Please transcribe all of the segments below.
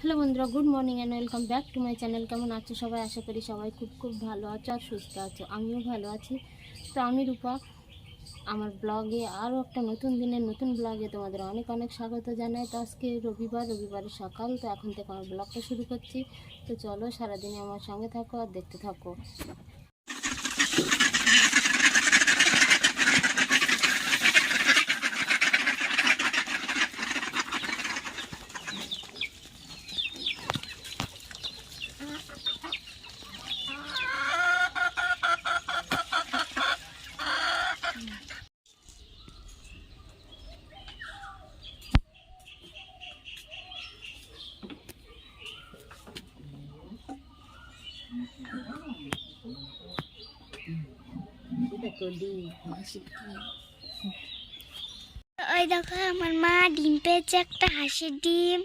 Hello বন্ধুরা, good morning and welcome back to my channel কেমন আছো সবাই? আশা করি সবাই খুব খুব ভালো আছো আর সুস্থ আছো। আমিও ভালো আছি। তো আমি রূপা। আমার ব্লগে আরও একটা নতুন দিনের নতুন ব্লগে তোমাদের অনেক অনেক স্বাগত জানাই। তো আজকে রবিবার, রবিবারের সকাল, তো এখন থেকে আমার ব্লগটা শুরু করছি। তো চলো সারাদিনে আমার সঙ্গে থাকো আর দেখতে থাকো। ওই দেখো আমার মা ডিম পেয়েছে একটা হাঁসের ডিম।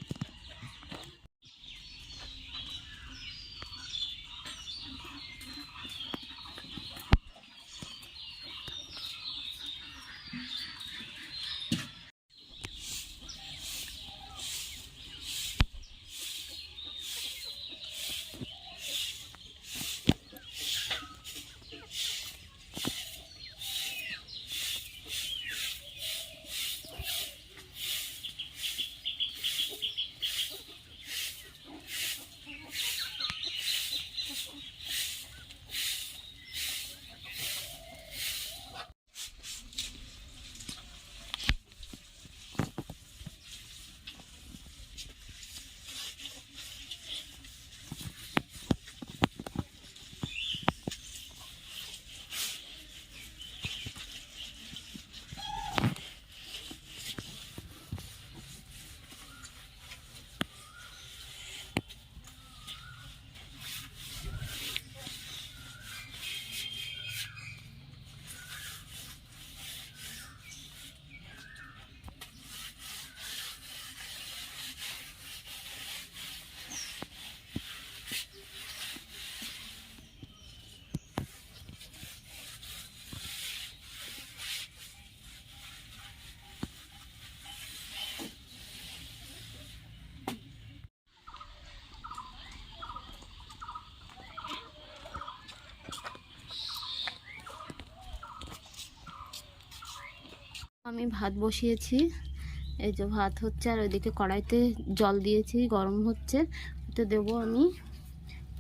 আমি ভাত বসিয়েছি। এই যে ভাত হচ্ছে আর ওইদিকে কড়াইতে জল দিয়েছি, গরম হচ্ছে। তো দেবো আমি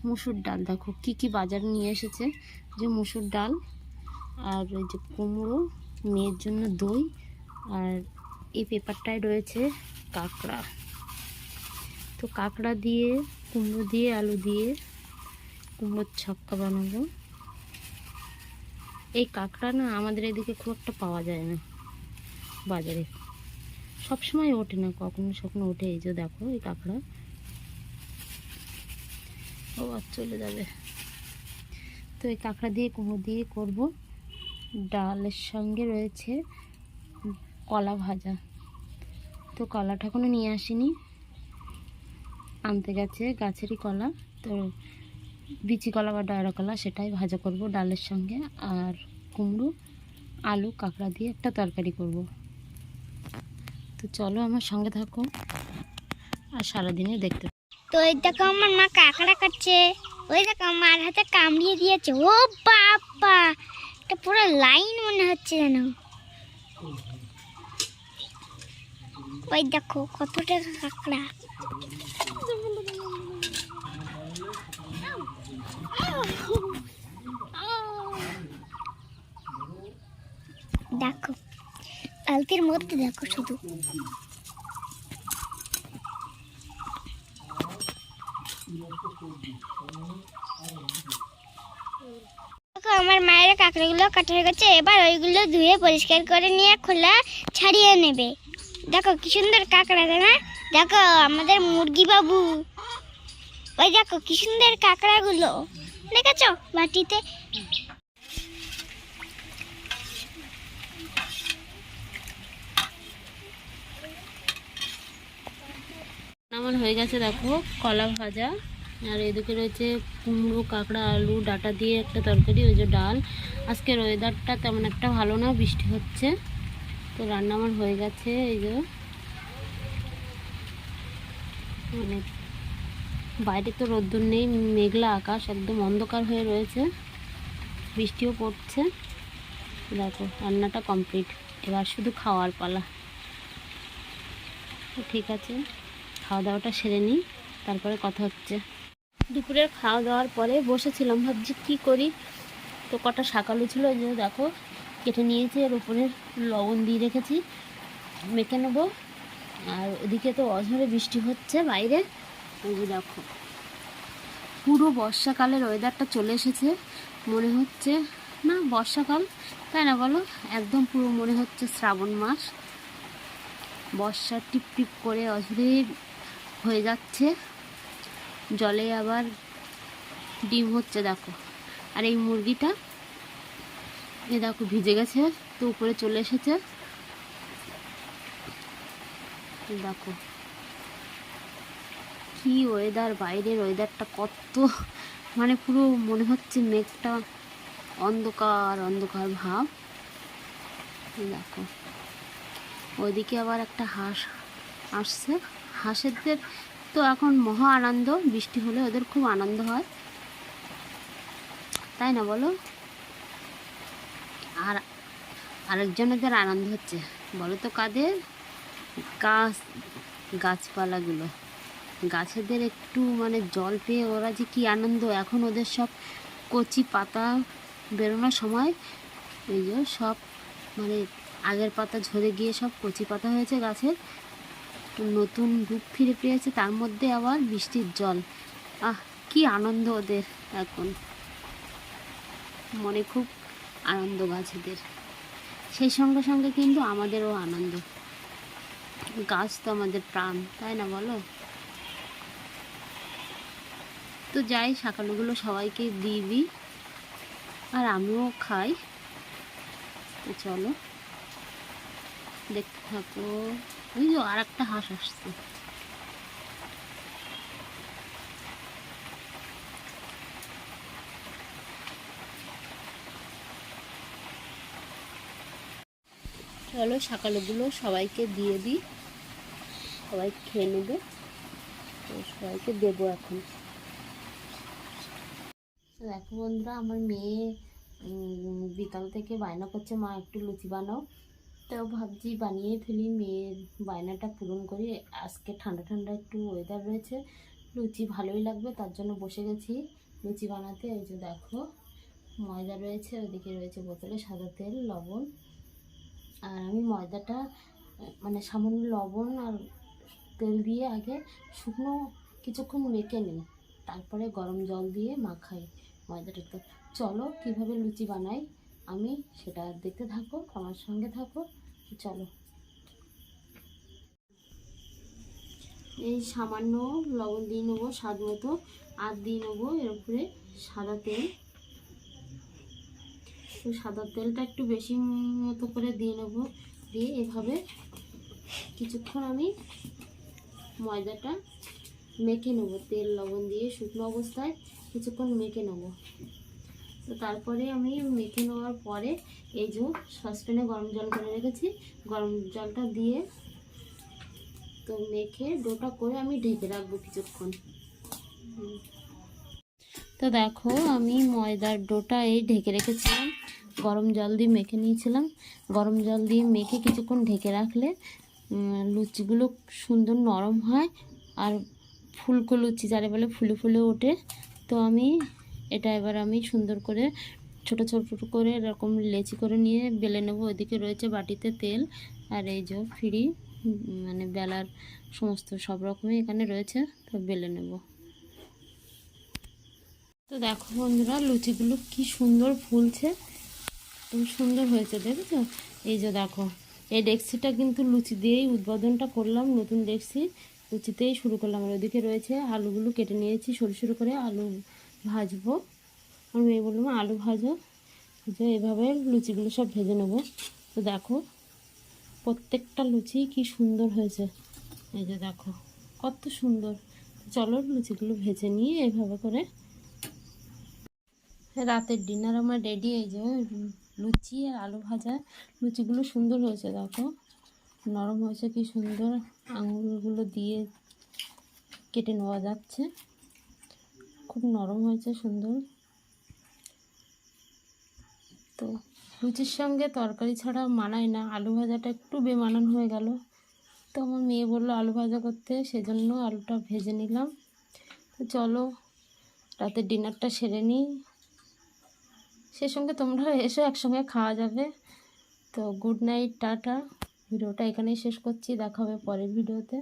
মুসুর ডাল। দেখো কি কি বাজার নিয়ে এসেছে, যে মুসুর ডাল আর ওই যে কুমড়ো, মেয়ের জন্য দই আর এই পেপারটায় রয়েছে কাঁকড়া। তো কাঁকড়া দিয়ে, কুমড়ো দিয়ে, আলু দিয়ে কুমড়োর ছক্কা বানাবো। এই কাঁকড়া না আমাদের এদিকে খুব একটা পাওয়া যায় না। বাজারে। সব সময় ওঠে না, কখনো সখনো ওঠে, এই যে দেখো, এই কাঁকড়া। ও আর চলে যাবে। তো এই কাঁকড়া দিয়ে কুমড়ো দিয়ে করব। ডালের সঙ্গে রয়েছে কলা ভাজা। তো কলাটা এখনও নিয়ে আসিনি। আনতে গেছে গাছেরই কলা। তো বিচি কলা বা ডায়রা কলা সেটাই ভাজা করব ডালের সঙ্গে। আর কুমড়ো, আলু, কাঁকড়া দিয়ে একটা তরকারি করব। তো চলো আমার সঙ্গে থাকো। আর সারাদিনে দেখতে তো ওই দেখো আমার মা কাঁকড়া কাটছে। ওই দেখো আমার হাতে কামড়িয়ে দিয়েছে। ও বাবা! এটা পুরো লাইন মনে হচ্ছে যেন। ওই দেখো কতটা কাঁকড়া। দেখো আলতির মধ্যে দেখো শুধু। আমার মায়ের কাঁকড়াগুলো কাটা হয়ে গেছে, এবার ওইগুলো ধুয়ে পরিষ্কার করে নিয়ে খোলা ছাড়িয়ে নেবে। দেখো, কি সুন্দর কাঁকড়া তাই না দেখো, আমাদের মুরগি বাবু ওই দেখো, কি সুন্দর কাঁকড়াগুলো। দেখেছ? বাটিতে আমার হয়ে গেছে দেখো, কলা ভাজা। আর এদিকে রয়েছে কুমড়ো, কাঁকড়া, আলু, ডাটা দিয়ে একটা তরকারি, ওই যে ডাল। আজকের ওয়েদারটা তেমন একটা ভালো না, বৃষ্টি হচ্ছে। তো রান্না আমার হয়ে গেছে, এই যে। মানে বাইরে তো রোদ্দুর নেই, মেঘলা আকাশ, একদম অন্ধকার হয়ে রয়েছে। বৃষ্টিও পড়ছে। দেখো, রান্নাটা কমপ্লিট এবার শুধু খাওয়ার পালা। ঠিক আছে। খাওয়া দাওয়াটা সেরে নিই, তারপরে কথা হচ্ছে। দুপুরের খাওয়া দাওয়ার পরে বসেছিলাম, ভাবছি কী করি? তো কটা শাকালু ছিল যে দেখো, কেটে নিয়েছি, এর উপরে লবণ দিয়ে রেখেছি, মেখে নেব। আর ওদিকে তো অঝরে বৃষ্টি হচ্ছে বাইরে ওই দেখো। পুরো বর্ষাকালের ওয়েদারটা চলে এসেছে, মনে হচ্ছে না বর্ষাকাল, তাই না বলো? একদম পুরো মনে হচ্ছে শ্রাবণ মাস। বর্ষা টিপ টিপ করে অঝরে হয়ে যাচ্ছে। জলে আবার ডিম হচ্ছে, দেখো। আর এই মুরগিটা, এ দেখো, ভিজে গেছে, তো উপরে চলে এসেছে। দেখো, কি ওয়েদার বাইরের ওয়েদারটা কত মানে পুরো মনে হচ্ছে মেঘটা অন্ধকার অন্ধকার ভাব। দেখো, ওইদিকে আবার একটা হাঁস আসছে। হাঁসেদের তো এখন মহা আনন্দ, বৃষ্টি হলে ওদের খুব আনন্দ হয়। তাই না বলো? আর আরেকজনেদের আনন্দ হচ্ছে, বলো তো কাদের? গাছ, গাছপালাগুলো। গাছেদের একটু মানে জল পেয়ে ওরা যে কি আনন্দ, এখন ওদের সব কচি পাতা বেরোনোর সময় এই যে সব মানে আগের পাতা ঝরে গিয়ে সব কচি পাতা হয়েছে গাছের। নতুন রূপ ফিরে পেয়েছে, তার মধ্যে আবার বৃষ্টির জল। আহ, কি আনন্দ ওদের এখন। মনে খুব আনন্দ গাছেদের। সেই সঙ্গে সঙ্গে কিন্তু আমাদেরও আনন্দ। গাছ তো আমাদের প্রাণ, তাই না বলো? তো যাই, শাকালুগুলো সবাইকে দিই। আর আমিও খাই। চলো। দেখতে থাকো। ওই যে হাঁস আসছে। চলো শাকালুগুলো সবাইকে দিয়ে দিই। সবাই খেয়ে নেবে। সবাইকে দেবো এখন। দেখো বন্ধুরা, আমার মেয়ে বিকাল থেকে বায়না করছে। মা, একটু লুচি বানাও। তো ভাবছি বানিয়ে ফেলি, মেয়ের বায়নাটা পূরণ করি। আজকে ঠান্ডা ঠান্ডা একটু ওয়েদার রয়েছে, লুচি ভালোই লাগবে, তার জন্য বসে গেছি লুচি বানাতে। এই যে দেখো, ময়দা রয়েছে, ওদিকে রয়েছে বোতলে সাদা তেল, লবণ। আর আমি ময়দাটা মানে সামান্য লবণ আর তেল দিয়ে আগে শুকনো কিছুক্ষণ মেখে নিই, তারপরে গরম জল দিয়ে মাখাই ময়দাটা তো চলো কীভাবে লুচি বানাই, আমি সেটা দেখতে থাকো, আমার সঙ্গে থাকো। চলো। এই সামান্য লবণ দিয়ে নেব স্বাদ মতো। আর দিয়ে নেব এর উপরে সাদা তেল। তো সাদা তেলটা একটু বেশি মতো করে দিয়ে নেব। দিয়ে এভাবে কিছুক্ষণ আমি ময়দাটা মেখে নেব, তেল লবণ দিয়ে শুকনো অবস্থায় কিছুক্ষণ মেখে নেব। তো তারপরে আমি মেখে নেওয়ার পরে এই যে সসপ্যানে গরম জল করে রেখেছি, গরম জলটা দিয়ে তো মেখে ডোটা করে আমি ঢেকে রাখব কিছুক্ষণ। তো দেখো আমি ময়দার ডোটা এই ঢেকে রেখেছিলাম, গরম জল দিয়ে মেখে নিয়েছিলাম। গরম জল দিয়ে মেখে কিছুক্ষণ ঢেকে রাখলে লুচিগুলো সুন্দর নরম হয় আর ফুলকো লুচি যারে বলে ফুলে ফুলে ওঠে। তো আমি এটা এবার আমি সুন্দর করে ছোট ছোট করে এরকম লেচি করে নিয়ে বেলে নেব। ওইদিকে রয়েছে বাটিতে তেল আর এই যে ফ্রি মানে বেলার সমস্ত সব রকমই এখানে রয়েছে, তো বেলে নেব। তো দেখো বন্ধুরা, লুচিগুলো কি সুন্দর ফুলছে, খুব সুন্দর হয়েছে, দেখেছ? এই যে দেখো, এই ডেক্সিটা কিন্তু লুচি দিয়েই উদ্বোধনটা করলাম, নতুন ডেক্সি লুচিতেই শুরু করলাম। আর ওদিকে রয়েছে আলুগুলো কেটে নিয়েছি, সরু সরু করে আলু ভাজবো। আমার মেয়ে বললাম আলু ভাজো। যে এভাবে লুচিগুলো সব ভেজে নেব। তো দেখো, প্রত্যেকটা লুচি কি সুন্দর হয়েছে। এই যে দেখো, কত সুন্দর। চলো লুচিগুলো ভেজে নিয়ে এভাবে করে রাতের ডিনার আমার রেডি। এই যে লুচি আর আলু ভাজা, লুচিগুলো সুন্দর হয়েছে, দেখো। নরম হয়েছে, কি সুন্দর। আঙুলগুলো দিয়ে কেটে নেওয়া যাচ্ছে। খুব নরম হয়েছে, সুন্দর। তো লুচির সঙ্গে তরকারি ছাড়া মানায় না। আলু ভাজাটা একটু বেমানান হয়ে গেল। তো আমার মেয়ে বলল, আলু ভাজা করতে? সেজন্য আলুটা ভেজে নিলাম। তো চলো রাতের ডিনারটা সেরে নিই। সে সঙ্গে তোমরা এসো, একসঙ্গে খাওয়া যাবে। তো গুড নাইট, টাটা। ভিডিওটা এখানেই শেষ করছি। দেখা হবে পরের ভিডিওতে।